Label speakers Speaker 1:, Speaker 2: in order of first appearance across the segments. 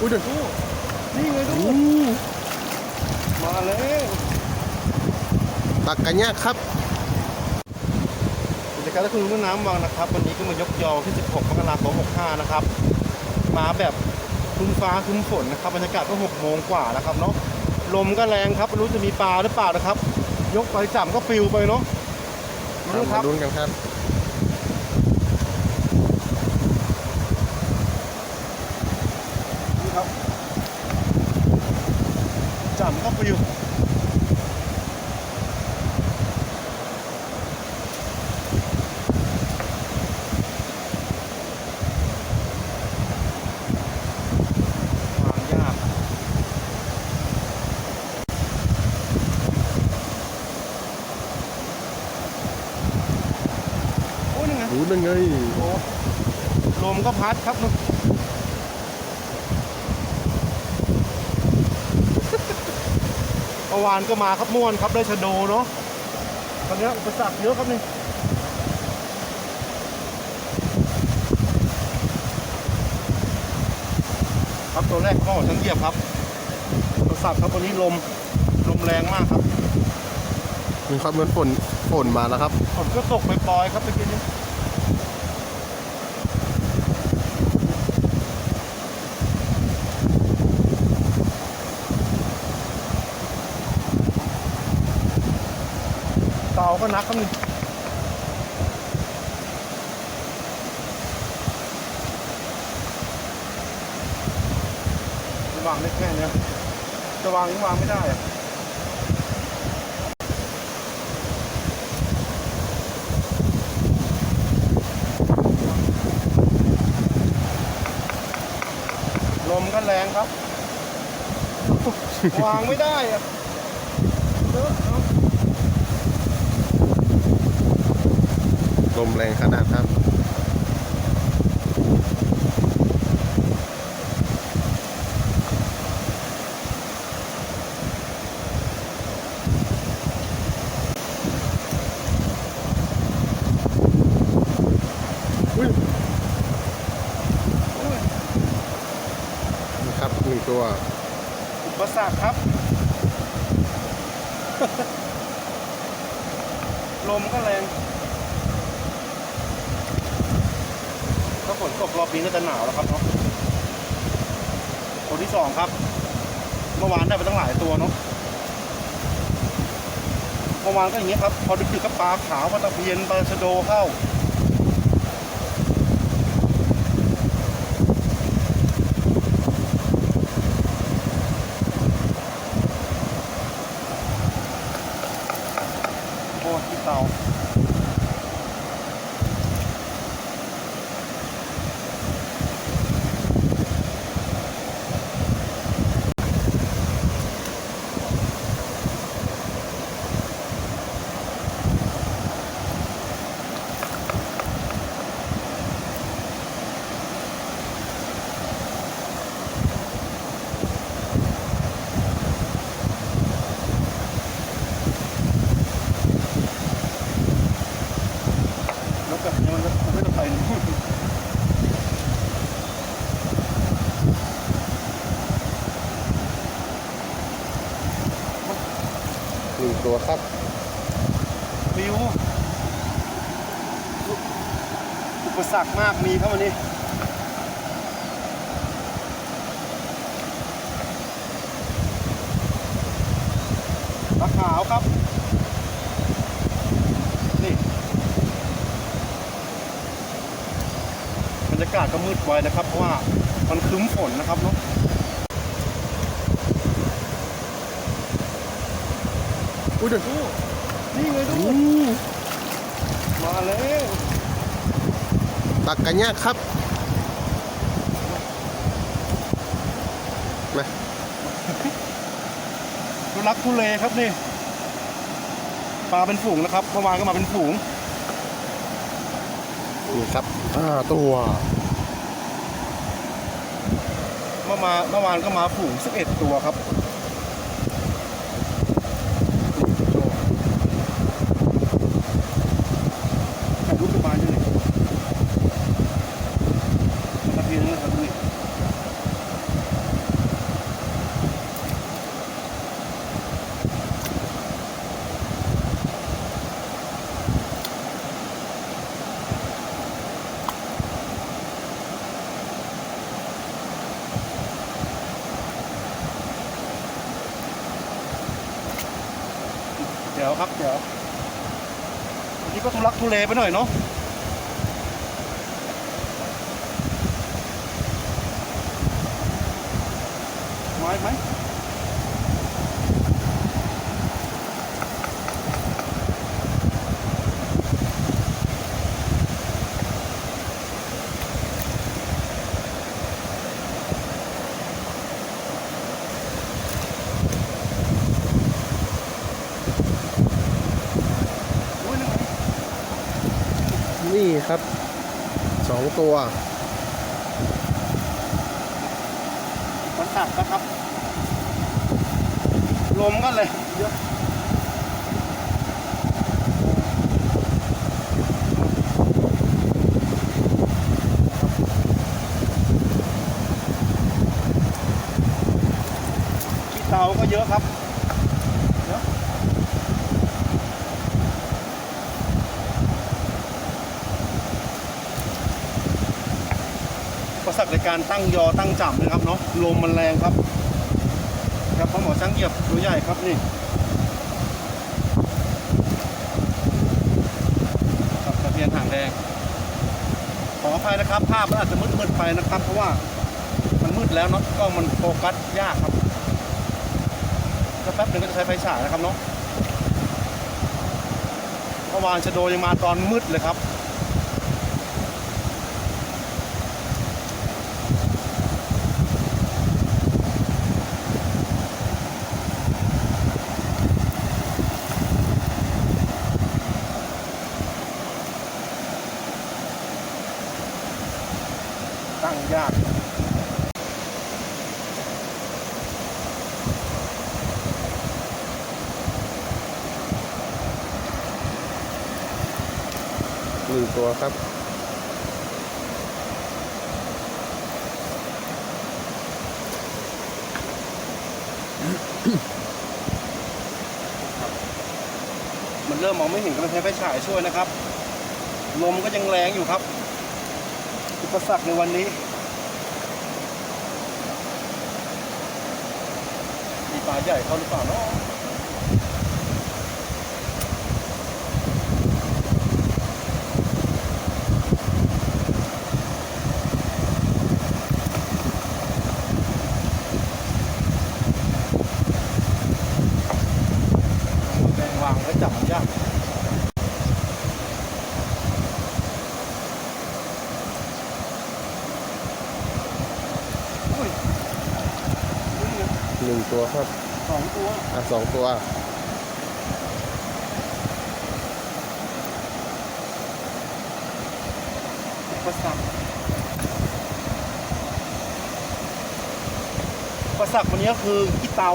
Speaker 1: อุ้ยเดี๋ยว
Speaker 2: นี่ไงดู
Speaker 1: อู้
Speaker 2: มาแล้ว
Speaker 1: ตักกันยากครับ
Speaker 2: กิจการและคุณรุ่นน้ำวังนะครับ วันนี้ก็มายกยอที่ 16มกราคม65 นะครับ มาแบบครึ้มฟ้าครึ้มฝนนะครับบรรยากาศก็6โมงกว่าแล้วครับเนาะลมก็แรงครับไม่รู้จะมีปลาหรือเปล่านะครับ ยกไปจับก็ปลิวไปเนาะ
Speaker 1: มา
Speaker 2: นี่ค
Speaker 1: มา
Speaker 2: รับ
Speaker 1: ลุ้นกันครับ
Speaker 2: นี่ครับ จับก็ปลิววางยากโอ้ยนี่ไง
Speaker 1: รู้ได้ไง
Speaker 2: โอ้ลมก็พัดครับ เมื่อวานก็มาครับม่วนครับได้ชะโดเนาะตอนนี้อุปสรรคเยอะครับนี่ครับตัวแรกก็ฉันเหยียบครับอุปสรรคครับวันนี้ลมลมแรงมากครับ
Speaker 1: มีความเหมือนฝนฝนมาแล้วครับ
Speaker 2: ฝนก็ตกไปปล่อยๆครับเมื่อกี้นี้ เต่าก็นักครับนี่จะวางได้แค่เนี้ยจะวางยังวางไม่ได้ลมก็แรงครับ วางไม่ได้อะเยอะเนอะ
Speaker 1: ลมแรงขนาดครับอุ้ย
Speaker 2: โอ้ย
Speaker 1: นี่ครับหนึ่งตัว
Speaker 2: อุปสรรคครับ ลมก็แรงถ้า ฝนตกรอบนี้ก็จะหนาวแล้วครับเนาะตัวที่สองครับ เมื่อวานได้ไปตั้งหลายตัวเนาะเมื่อวานก็อย่างเงี้ยครับ พอดึกๆก็ปลาขาวปลาตะเพียนปลาชะโดเข้า โอ้ที่เตา แล้วแบบนี้มันจะไม่ต้องไปนู่น
Speaker 1: หนึ่งตัว ครับ
Speaker 2: วิวอุปสรรคมากมีครับวันนี้ปลาขาวครับ นี่บรรยากาศก็มืดไวนะครับ เพราะว่ามันครึ้มฝนนะครับเนาะ
Speaker 1: อุ้ยเดี๋ยว
Speaker 2: ดูนี่ไงดู
Speaker 1: อู้
Speaker 2: มาแล้ว
Speaker 1: ตักกันยากครับมา
Speaker 2: ทุลักทุเลครับนี่ปลาเป็นฝูงนะครับเมื่อวานก็มาเป็นฝูง
Speaker 1: นี่ครับห้าตัว
Speaker 2: เมื่อมาเมื่อวานก็มาฝูง11ตัวครับถ่ายรูปกับปลาอยู่นี่ตะเพียนนะครับนี่ ดี๋ ยวครับเดี๋ยววันนี้ก็ทุลักทุเลไปหน่อยเนาะไม้ไหม อุ้ยนึกไง
Speaker 1: นี่ ครับสองตัว
Speaker 2: มันตัดนะครับ ลมก็เลยเยอะเตาก็เยอะครับเยอะอุ ประสักในการตั้งยอตั้งจับนะครับเนาะลมมันแรงครับ ครับพ่อหมอช่างเหยียบตัวใหญ่ครับนี่ครับตะเพียนหางแดง ขออภัยนะครับ ภาพมันอาจจะมืดๆไปนะครับ เพราะว่ามันมืดแล้วเนาะกล้องมันโฟกัสยากครับก็แป๊บหนึงก็จะใช้ไฟฉายนะครับเนาะเมื่อวานชะโดยังมาตอนมืดเลยครับ ตั้งยาก
Speaker 1: หนึ่งตัวครับ
Speaker 2: มันเริ่มมองไม่เห็นก็ต้องใช้ไฟฉายช่วยนะครับ ลมก็ยังแรงอยู่ครับ อุปสรรคในวันนี้มีปลาใหญ่เขาหรือเปล่าเนาะแรงวางก็จับมันยาก อุ้ยอุ้ย
Speaker 1: หนึ่งตัวครับ
Speaker 2: สองตัว
Speaker 1: อะสองตัว
Speaker 2: อุปสรรคอุปสรรควันนี้ก็คือขี้เตา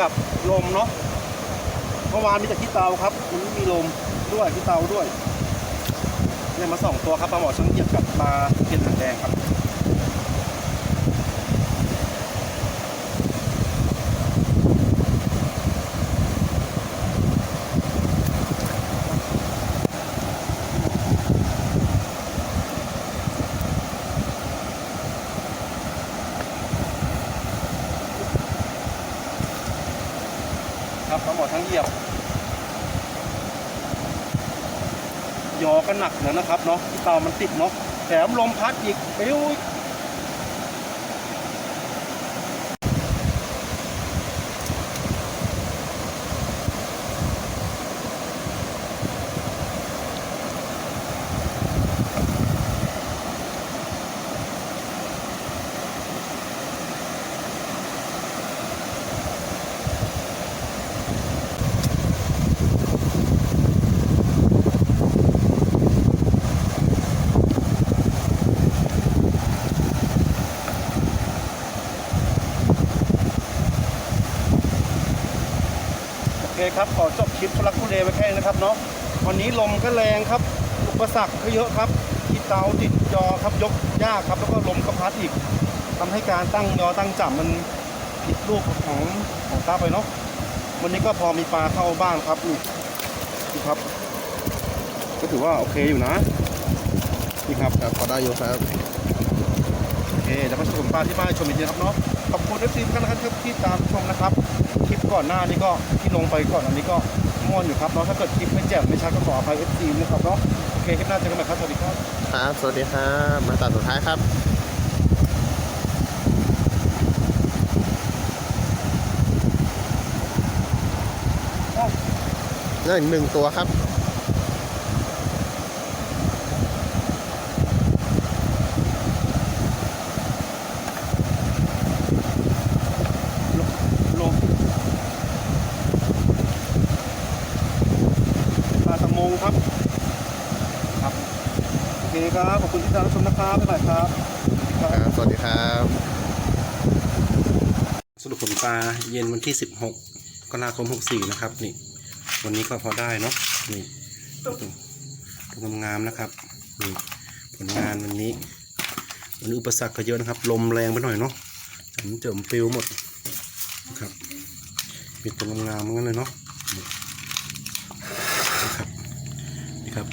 Speaker 2: กับลมเนาะเมื่อวานมีแต่ขี้เตาครับวันนี้มีลมด้วยขี้เตาด้วยเนี่ยมาสองตัวครับปลาหมอช่างเหยียบกับปลาเพียนหางแดงครับ บปลาหมดทั้งเหยียบยอก็หนักเหมือนนะครับเนาะเตามันติดเนาะแถมลมพัดอีกปิ้วอี เคครับขอจบคลิปทุลักทุเลไว้แค่นี้นะครับเนาะวันนี้ลมก็แรงครับอุปสรรคก็เยอะครับอีเตาติดยอครับยกยากครับ แล้วก็ลมก็พัดอีกทำให้การตั้งยอตั้งจับมันผิดรูปของของตาไปเนาะวันนี้ก็พอมีปลาเข้าบ้างครับนี่นี่ครับ ก็ถือว่าโอเคอยู่นะนี่ครับ
Speaker 1: ครับพอได้อยู่ครับ
Speaker 2: โอเคเดี๋ยวมาชมปลาที่บ้านให้ชมอีกทีนะครับเนาะขอบคุณเอฟซีทุกท่านนะครับที่ตามชมนะครับ คลิปก่อนหน้านี้ก็ที่ ลงไปก่อนอันนี้ก็
Speaker 3: ม่วนอยู่ครับเนาะถ้าเกิดคลิปไม่แจ่มไม่ชัดก็ขออภัยเอฟซีนะครับเนาะโอเคคลิปหน้าเจอกันใหม่ครับสวัสดีครับ
Speaker 1: ครับ สวัสดีครับมาตัดสุดท้ายครับนั่นอีกหนึ่งตัวครับ
Speaker 3: ลงปลาตะมง ครับ ครับโอเคครับขอบคุณที่ติดตามรับชมนะครับบ๊ายบายครับ
Speaker 1: ครับสวัสดีครับ
Speaker 2: สรุปผลปลาเย็นวันที่ 16กรกฎาคม64 นะครับ นี่ วันนี้ก็พอได้เนาะนี่ดูงามๆนะครับนี่ผลงานวันนี้วันนี้อุปสรรคก็เยอะนะครับ ลมแรงไปหน่อยเนาะฉันเจิมปลิวหมดนะครับมีตัวงามๆงั้นเลยเนาะนี่นะครับ ครับ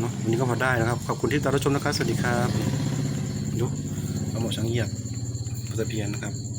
Speaker 2: เนาะวันนี้ก็พอได้นะครับ ขอบคุณที่ติดตามรับชมนะครับ สวัสดีครับดูเอาหมอช้างเหยียบปลาตะเพียนนะครับ